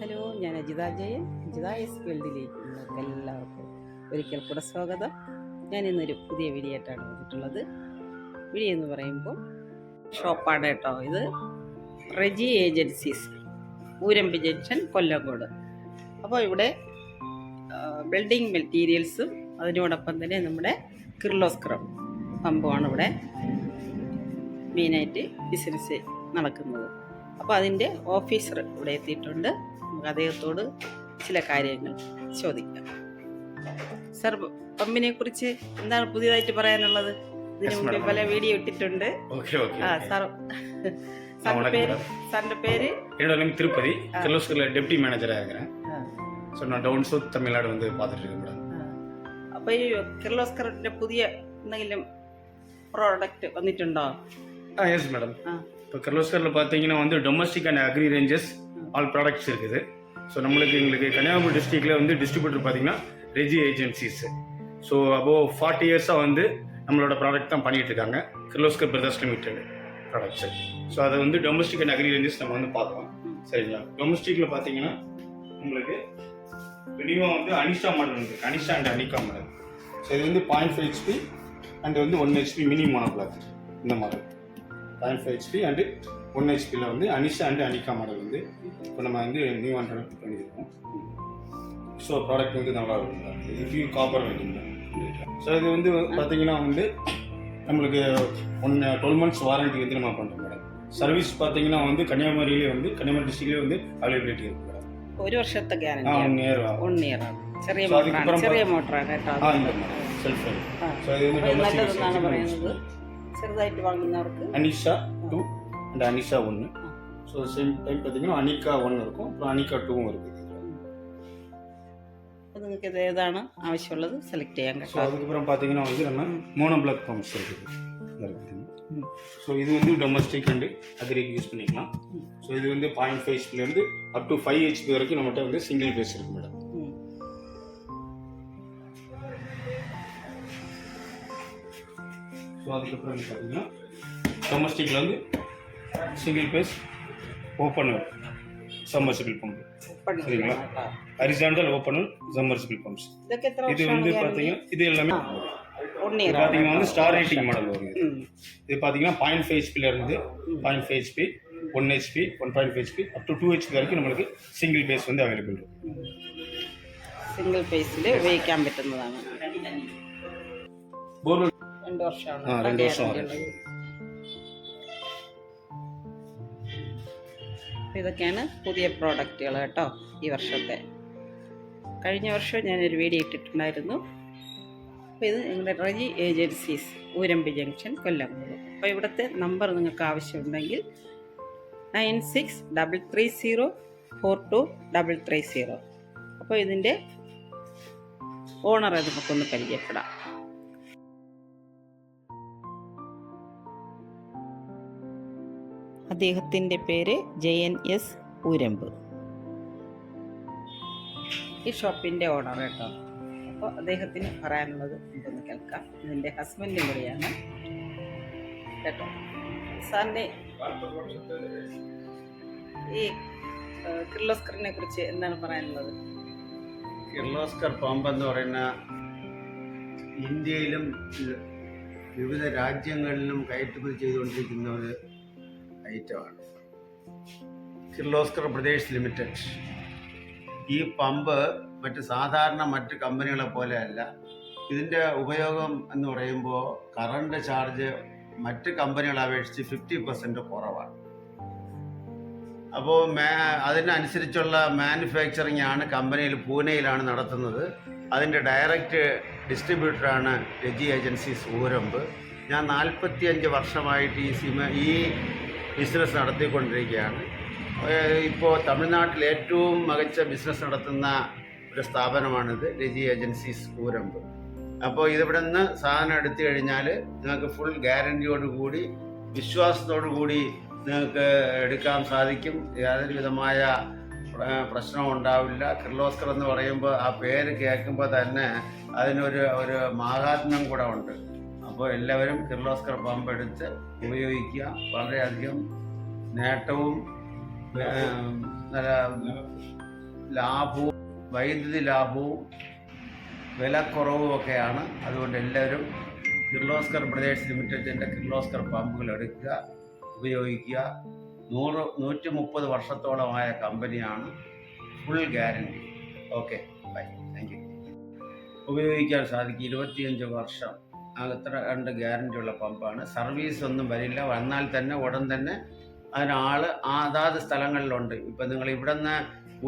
Hello ഞാൻ Ajitha Jayan. Ajitha S ഫീൽഡിലേക്ക് നിങ്ങൾക്ക് എല്ലാവർക്കും ഒരിക്കൽ കൂടെ സ്വാഗതം. ഞാൻ ഇന്നൊരു പുതിയ വീഡിയോ ആയിട്ടാണ് വന്നിട്ടുള്ളത്. വീഡിയോ എന്ന് പറയുമ്പോൾ ഷോപ്പാണ് കേട്ടോ ഇത്. റെജി ഏജൻസീസ് ഊരമ്പി ജംഗ്ഷൻ കൊല്ലങ്കോട് അപ്പോൾ ഇവിടെ ബിൽഡിംഗ് മെറ്റീരിയൽസും അതിനോടൊപ്പം തന്നെ നമ്മുടെ കിർലോസ്ക്രം പമ്പുമാണ് ഇവിടെ മെയിനായിട്ട് ബിസിനസ് നടക്കുന്നത്. അപ്പോൾ അതിന്റെ ഓഫീസർ ഇവിടെ എത്തിയിട്ടുണ്ട്. നമുക്ക് അദ്ദേഹത്തോട് ചില കാര്യങ്ങൾ ചോദിക്കാം സർ പമ്പിനെ കുറിച്ച് എന്താണ് പുതിയതായിട്ട് പറയാനുള്ളത് ഇതിനു Yes, മുമ്പേ madam. പല വീഡിയോ ഇട്ടിട്ടുണ്ട് ஓகே ஓகே ആ സാർ സാറിന്റെ வணக்கம் പേര് madam. സാറിന്റെ പേര് என்னோட நேம் திருப்பதி ஆ. கிர்லோஸ்கரில் டெப்டி மேனேஜராக இருக்கிறேன் ആ, ஸோ நான் டவுன் சவுத் தமிழ்நாடு வந்து பார்த்துட்டு இருக்கேன் மேடம் ആ. അപ്പൊ ഈ കിർലോസ്കറിന്റെ പുതിയ എന്തെങ്കിലും പ്രോഡക്റ്റ് വന്നിട്ടുണ്ടോ ஆ எஸ் மேடம் ஆ. இப்போ கிர்லோஸ்கரில் பார்த்தீங்கன்னா வந்து domestic and agri ranges all products இருக்குது. ஸோ நம்மளுக்கு எங்களுக்கு கன்னியாகுமரி டிஸ்ட்ரிக்டில் வந்து டிஸ்ட்ரிபியூட்டர் பார்த்தீங்கன்னா Reji agencies so above forty இயர்ஸாக வந்து நம்மளோட ப்ராடக்ட் தான் பண்ணிகிட்டு இருக்காங்க. Kirloskar brothers limited products so அதை வந்து டொமஸ்டிக் அண்ட் அக்ரி ரேஞ்சஸ் நம்ம வந்து பார்க்கலாம். சரிங்களா? டொமஸ்டிக்கில் பார்த்தீங்கன்னா உங்களுக்கு மினிமம் வந்து அனிஷா மாடல் இருக்குது Anisha and Anika model so இது வந்து பாயிண்ட் ஃபைவ் ஹெச்பி அண்ட் வந்து ஒன் ஹெச்பி மினி மோனோபிளாக் இந்த model point five HP and one ஹெச்பியில் வந்து அனிஷா அண்ட் அனிகா மாடல் வந்து இப்போ நம்ம வந்து நியூ இன்ட்ரடக்ட் பண்ணியிருக்கோம் ஸோ ப்ராடக்ட் வந்து நல்லா இருக்கும் ரிவ்யூ காப்பர் வேண்டிங்க ஸோ இது வந்து பார்த்தீங்கன்னா வந்து நம்மளுக்கு ஒன் டுவெல் மந்த்ஸ் வாரண்டி வந்து நம்ம பண்ணுறோம் மேடம் சர்வீஸ் பார்த்தீங்கன்னா வந்து கன்னியாகுமரியிலே வந்து கன்னியாகுமரி டிஸ்ட்ரிக்ட்லேயே வந்து அவைலபிலிட்டி இருக்கு மேடம் ഒരു വർഷത്തെ ஆ ഗ്യാരണ്ടി ஒன் இயர் ஆகும் വൺ ഇയർ ആണ് ചെറിയ So, മോട്ടറാണ് അതിക്കപ്പുറം ചെറിയ മോട്ടറാണ് കേട്ടോ ஆ இல்லை மேடம் செல்ஃப் ആ. ஸோ இது வந்து അപ്പോൾ ഇത് domestic നല്ലതെന്നാണ് usage പറയുന്നത് use ചെറുതായിട്ട് വാങ്ങുന്നവർക്ക് அனிஷா டூ அண்ட் அனிஷா ஒன்று ஸோ சேம் டைம் பார்த்தீங்கன்னா அனிகா ஒன்று இருக்கும் அப்புறம் அனிகா டூவும் இருக்குது അപ്പോൾ നിങ്ങൾക്ക് ഇത് ഏതാണ് ആവശ്യമുള്ളത് സെലക്ട് ചെയ്യാൻ ஸோ കേട്ടോ அதுக்கப்புறம் பார்த்தீங்கன்னா வந்து நம்ம மோனோ பிளாக் பம்ப்ஸ் இருக்குது இங்க இருக்குது ஸோ இது வந்து டொமஸ்டிக் அண்டு அக்ரிக்கு யூஸ் பண்ணிக்கலாம் ஸோ இது வந்து பாயிண்ட் ஃபைவ் ஹெச்பிலேருந்து அப் டு ஃபைவ் ஹெச்பி வரைக்கும் நம்மகிட்ட வந்து சிங்கிள் பேஸ் இருக்கு மேடம் ഉം. ஸோ அதுக்கப்புறம் வந்து பார்த்தீங்கன்னா டொமஸ்டிக்கில் வந்து Single phase opener submersible pump പണി சரிங்களா കേട്ടോ. ஹரிசாண்டல் ஓப்பனர் சம்மர்சிபிள் பம்ப்ஸ் ഇതൊക്കെ എത്ര இது വർഷമാണ് வந்து guarantee? பார்த்தீங்கன்னா இது எல்லாமே One இது year ആണ് பார்த்தீங்கன்னா வந்து കേട്ടോ. ஸ்டார் ரேட்டிங் மாடல் வரும் இது. ഉം. இது பார்த்தீங்கன்னா பாயிண்ட் ஃபைவ் ஹெச்பியில் இருந்து point five HP one HP one point five HP up to two HP வரைக்கும் நம்மளுக்கு சிங்கிள் பேஸ் வந்து அவைலபிள் இருக்கும் സിംഗിൾ പേസിൽ ഉപയോഗിക്കാൻ പറ്റുന്നതാണ് போர்வெல் രണ്ട് വർഷമാണ് ആ, രണ്ട് കേട്ടോ വർഷം അപ്പോൾ ഇതൊക്കെയാണ് പുതിയ പ്രോഡക്റ്റുകൾ കേട്ടോ ഈ വർഷത്തെ. കഴിഞ്ഞ വർഷം ഞാനൊരു വീഡിയോ ഇട്ടിട്ടുണ്ടായിരുന്നു. അപ്പോൾ ഇത് നിങ്ങളുടെ റജി ഏജൻസീസ് ഊരമ്പി ജംഗ്ഷൻ കൊല്ലം. അപ്പോൾ ഇവിടുത്തെ നമ്പർ നിങ്ങൾക്ക് ആവശ്യമുണ്ടെങ്കിൽ nine six double three zero four two double three zero. അപ്പോൾ ഇതിന്റെ ഓണറെ നമുക്കൊന്ന് പരിചയപ്പെടാം. അദ്ദേഹത്തിന്റെ പേര് ജയൻ എസ് ഉരമ്പ്. ഈ ഷോപ്പിന്റെ ഓണർ കേട്ടോ. അപ്പോൾ അദ്ദേഹത്തിന് പറയാനുള്ളത് എന്തെന്ന് കേൾക്കാം. ഇതിന്റെ ഹസ്ബൻഡും കൂടിയാണ് കേട്ടോ. സാറിന്റെ ഈ കിർലോസ്കറിനെ കുറിച്ച് എന്താണ് പറയാനുള്ളത്? കിർലോസ്കർ പമ്പ് എന്ന് പറയുന്ന ഇന്ത്യയിലും വിവിധ രാജ്യങ്ങളിലും കയറ്റുമതി ചെയ്തുകൊണ്ടിരിക്കുന്ന ഒരു ഐറ്റമാണ് കിർലോസ്കർ പ്രദേശ് ലിമിറ്റഡ്. ഈ പമ്പ് മറ്റ് സാധാരണ മറ്റ് കമ്പനികളെ പോലെയല്ല ഇതിന്റെ ഉപയോഗം എന്ന് പറയുമ്പോൾ കറണ്ട് ചാർജ് മറ്റ് കമ്പനികളെ അപേക്ഷിച്ച് ഫിഫ്റ്റി പെർസെന്റ് കുറവാണ്. അപ്പോൾ മാ അതിനനുസരിച്ചുള്ള മാനുഫാക്ചറിങ് ആണ് കമ്പനിയിൽ പൂനെയിലാണ് നടത്തുന്നത്. അതിന്റെ ഡയറക്റ്റ് ഡിസ്ട്രിബ്യൂട്ടറാണ് രജി ഏജൻസീസ് ഊരമ്പ് ഞാൻ നാൽപ്പത്തിയഞ്ച് വർഷമായിട്ട് ഈ സിമ ഈ ബിസിനസ് നടത്തിക്കൊണ്ടിരിക്കുകയാണ്. ഇപ്പോൾ തമിഴ്നാട്ടിൽ ഏറ്റവും മികച്ച ബിസിനസ് നടത്തുന്ന ഒരു സ്ഥാപനമാണിത് രജി ഏജൻസീസ് കൂരമ്പ്. അപ്പോൾ ഇതിവിടെ നിന്ന് സാധനം എടുത്തു കഴിഞ്ഞാൽ നിങ്ങൾക്ക് ഫുൾ ഗ്യാരന്റിയോടുകൂടി വിശ്വാസത്തോടു കൂടി നിങ്ങൾക്ക് എടുക്കാൻ സാധിക്കും. യാതൊരു വിധമായ പ്രശ്നം ഉണ്ടാവില്ല. കിർലോസ്കർ എന്ന് പറയുമ്പോൾ ആ പേര് കേൾക്കുമ്പോൾ തന്നെ അതിനൊരു ഒരു മാഹാത്മ്യം കൂടെ ഉണ്ട്. അപ്പോൾ എല്ലാവരും കിർലോസ്കർ പമ്പ് എടുത്ത് ഉപയോഗിക്കുക. വളരെയധികം നേട്ടവും നല്ല ലാഭവും വൈദ്യുതി ലാഭവും വിലക്കുറവും ഒക്കെയാണ്. അതുകൊണ്ട് എല്ലാവരും കിർലോസ്കർ ബ്രദേഴ്സ് ലിമിറ്റഡിന്റെ കിർലോസ്കർ പമ്പുകൾ എടുക്കുക ഉപയോഗിക്കുക. നൂറ് നൂറ്റി മുപ്പത് വർഷത്തോളമായ കമ്പനിയാണ്. Full guarantee. Okay bye. Thank you. ഉപയോഗിക്കാൻ സാധിക്കും. ഇരുപത്തിയഞ്ച് വർഷം. അത്ര കണ്ട് ഗ്യാരണ്ടി ഉള്ള പമ്പാണ് സർവീസ് ഒന്നും വരില്ല. വന്നാൽ തന്നെ ഉടൻ തന്നെ അതിനാൾ അതാത് സ്ഥലങ്ങളിലുണ്ട്. ഇപ്പം നിങ്ങൾ ഇവിടെ നിന്ന്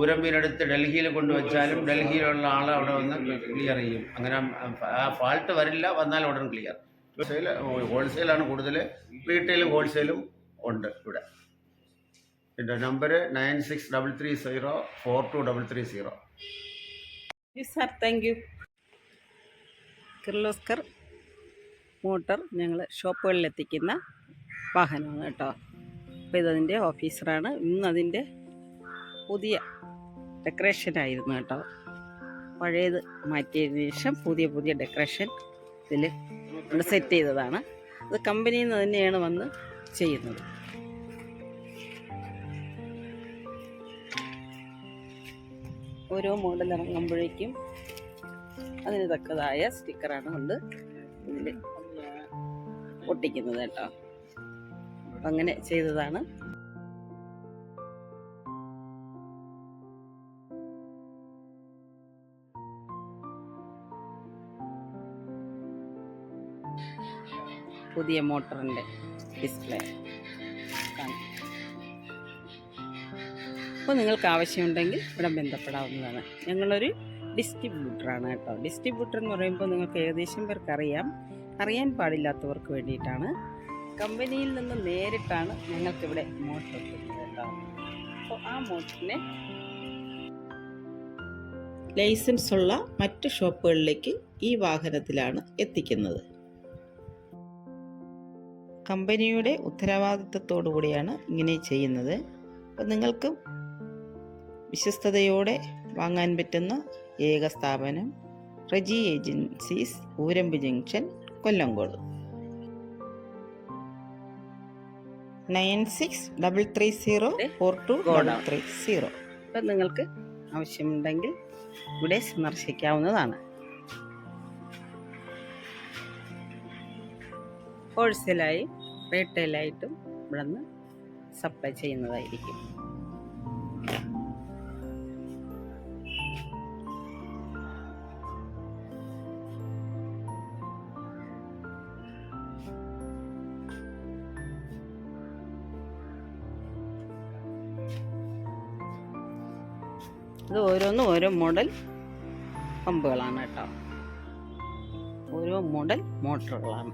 ഊരമ്പീനെടുത്ത് ഡൽഹിയിൽ കൊണ്ടുവച്ചാലും ഡൽഹിയിലുള്ള ആൾ അവിടെ വന്ന് ക്ലിയർ ചെയ്യും. അങ്ങനെ ആ ഫാൾട്ട് വരില്ല. വന്നാൽ ഉടൻ ക്ലിയർ ഹോൾസെയിൽ ഹോൾസെയിലാണ് കൂടുതൽ. റീറ്റെയിലും ഹോൾസെയിലും ഉണ്ട് ഇവിടെ. എന്റെ number nine six double three zero four two double three zero sir thank you Kirloskar motor ഞങ്ങൾ ഷോപ്പുകളിൽ എത്തിക്കുന്ന വാഹനമാണ് കേട്ടോ. അപ്പോൾ ഇതതിന്റെ ഓഫീസറാണ്. ഇന്ന് അതിന്റെ പുതിയ ഡെക്കറേഷനായിരുന്നു കേട്ടോ. പഴയത് മാറ്റിയതിന് ശേഷം പുതിയ പുതിയ ഡെക്കറേഷൻ ഇതിൽ സെറ്റ് ചെയ്തതാണ്. അത് കമ്പനിയിൽ നിന്ന് തന്നെയാണ് വന്ന് ചെയ്യുന്നത്. ഓരോ മോഡൽ ഇറങ്ങുമ്പോഴേക്കും അതിന് തക്കതായ സ്റ്റിക്കറാണ് കൊണ്ട് ഇതിൽ ഒട്ടിക്കുന്നത് കേട്ടോ. അങ്ങനെ ചെയ്തതാണ്. പുതിയ മോട്ടറിന്റെ ഡിസ്പ്ലേ. അപ്പോൾ നിങ്ങൾക്ക് ആവശ്യമുണ്ടെങ്കിൽ ഇവിടെ ബന്ധപ്പെടാവുന്നതാണ്. ഞങ്ങളൊരു ഡിസ്ട്രിബ്യൂട്ടറാണ് കേട്ടോ. ഡിസ്ട്രിബ്യൂട്ടർ എന്ന് പറയുമ്പോൾ നിങ്ങൾക്ക് ഏകദേശം പേർക്ക് അറിയാം അറിയാൻ പാടില്ലാത്തവർക്ക് വേണ്ടിയിട്ടാണ്. കമ്പനിയിൽ നിന്ന് നേരിട്ടാണ് ഞങ്ങൾക്കിവിടെ മോട്ടർ എത്തുന്നത് അപ്പോൾ ആ മോട്ടറിനെ ലൈസൻസ് ഉള്ള മറ്റ് ഷോപ്പുകളിലേക്ക് ഈ വാഹനത്തിലാണ് എത്തിക്കുന്നത്. കമ്പനിയുടെ ഉത്തരവാദിത്തത്തോടു കൂടിയാണ് ഇങ്ങനെ ചെയ്യുന്നത്. അപ്പോൾ നിങ്ങൾക്ക് വിശ്വസ്തയോടെ വാങ്ങാൻ പറ്റുന്ന ഏക സ്ഥാപനം Reji agencies Oorambu junction Kollankode nine six double three zero four two double three zero. അപ്പം നിങ്ങൾക്ക് ആവശ്യമുണ്ടെങ്കിൽ ഇവിടെ സന്ദർശിക്കാവുന്നതാണ്. ഹോൾസെയിലായും റീറ്റെയിലായിട്ടും ഇവിടെ നിന്ന് സപ്ലൈ ചെയ്യുന്നതായിരിക്കും. ഇത് ഓരോന്നും ഓരോ മോഡൽ പമ്പുകളാണ് കേട്ടോ. ഓരോ മോഡൽ മോട്ടറുകളാണ്.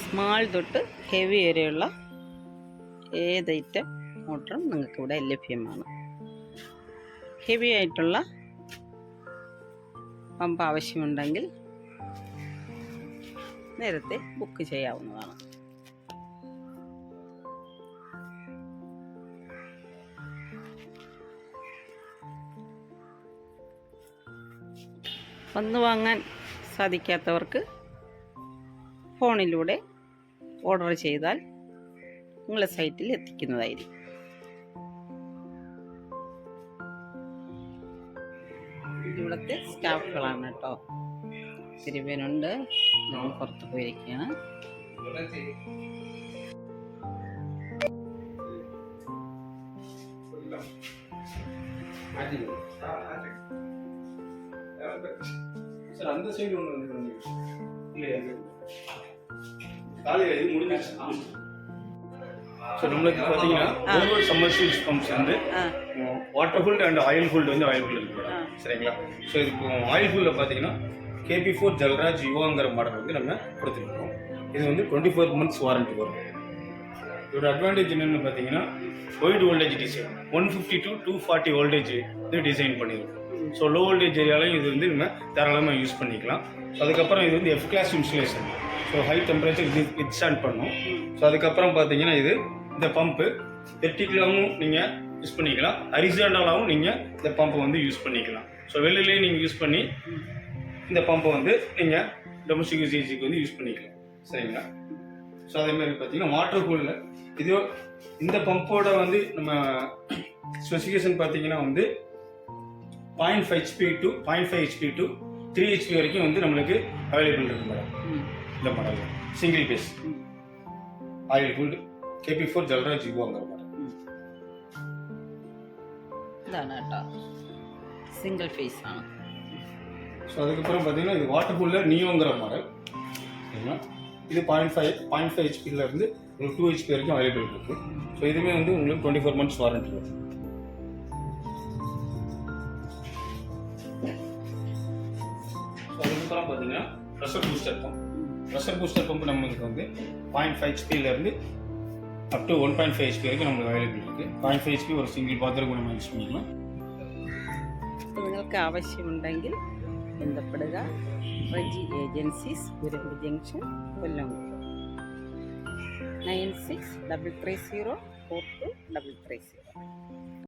സ്മാൾ തൊട്ട് ഹെവി വരെയുള്ള ഏത് ഐറ്റം മോട്ടറും നിങ്ങൾക്ക് ഇവിടെ ലഭ്യമാണ്. ഹെവി ആയിട്ടുള്ള പമ്പ് ആവശ്യമുണ്ടെങ്കിൽ നേരത്തെ ബുക്ക് ചെയ്യാവുന്നതാണ്. വന്ന് വാങ്ങാൻ സാധിക്കാത്തവർക്ക് ഫോണിലൂടെ ഓർഡർ ചെയ്താൽ നിങ്ങളെ സൈറ്റിൽ എത്തിക്കുന്നതായിരിക്കും. ഇവിടുത്തെ സ്റ്റാഫുകളാണ് കേട്ടോ. ഒത്തിരി പേരുണ്ട് ഞാൻ പുറത്ത് പോയിരിക്കുകയാണ് சார் அந்த சைடு ஒன்று வந்து இல்லையா காலையில் இது முடிஞ்சிருச்சு ஸோ நம்மளுக்கு பார்த்தீங்கன்னா ஒவ்வொரு சம்மர்சிபிள்ஸ் பம்ப்ஸ் வந்து ஆ water filled and oil filled வந்து ஆயில் ஃபுல்ட் இருக்கு ஆ. சரிங்களா ஸோ இப்போ ஆயில் ஃபுல்லில் பார்த்தீங்கன்னா கேபி ஃபோர் ஜல்ராஜ் யுவாங்கிற மாடல் வந்து நம்ம கொடுத்துருக்கோம். இது வந்து டுவெண்ட்டி ஃபோர் மந்த்ஸ் வாரண்டி வரும். இதோட அட்வான்டேஜ் என்னென்னு பார்த்தீங்கன்னா wide voltage design one fifty to two forty voltage இது டிசைன் பண்ணியிருக்கோம் ஸோ லோ வோல்டேஜ் ஏரியாலையும் இது வந்து நம்ம தாராளமாக யூஸ் பண்ணிக்கலாம். ஸோ அதுக்கப்புறம் இது வந்து F class insulation so high temperature இது வித்ஸ்டாண்ட் பண்ணும். ஸோ அதுக்கப்புறம் பார்த்தீங்கன்னா இது இந்த பம்பு வெர்டிகலாகவும் நீங்கள் யூஸ் பண்ணிக்கலாம். ஹரிசாண்டலாகவும் நீங்கள் இந்த பம்பை வந்து யூஸ் பண்ணிக்கலாம். ஸோ வெளியிலேயே நீங்கள் யூஸ் பண்ணி இந்த பம்பை வந்து நீங்கள் டொமஸ்டிக் யூசேஜுக்கு வந்து யூஸ் பண்ணிக்கலாம். சரிங்களா? ஸோ அதே மாதிரி பார்த்தீங்கன்னா வாட்டர் கூலில் இது இந்த பம்போட வந்து நம்ம ஸ்பெசிஃபிகேஷன் பார்த்தீங்கன்னா வந்து point five HP to point five HP to three HP வரைக்கும் வந்து நம்மளுக்கு அவைலபிள் இருக்கு மேடம் இந்த model single phase oil cooled KP four Jalraj யுவாங்கிற madam single phase தான் ஸோ அதுக்கப்புறம் பார்த்தீங்கன்னா இது வாட்டர் கூலில் நியோங்கிற மாடல் இது பாயிண்ட் ஃபைவ் பாயிண்ட் ஃபைவ் ஹெச்பிலேருந்து ஒரு டூ ஹெச்பி வரைக்கும் அவைலபிள் இருக்குது ஸோ இதுவுமே வந்து உங்களுக்கு டுவெண்ட்டி ஃபோர் மந்த்ஸ் வாரண்டி வரும் அதுக்கப்புறம் பார்த்தீங்கன்னா pressure booster pump pressure booster pump நம்மளுக்கு வந்து point five ஹெச்பிலேருந்து up to one point five HP வரைக்கும் நம்மளுக்கு அவைலபிள் இருக்குது பாயிண்ட் ஃபைவ் ஹெச்பி ஒரு சிங்கிள் பாத்திரம் கூட நம்ம யூஸ் பண்ணிக்கலாம் നിങ്ങൾക്ക് ആവശ്യമുണ്ടെങ്കിൽ ബന്ധപ്പെടുക. Reji agencies Gurupur junction Kollam. Nine six double three zero four two double three zero.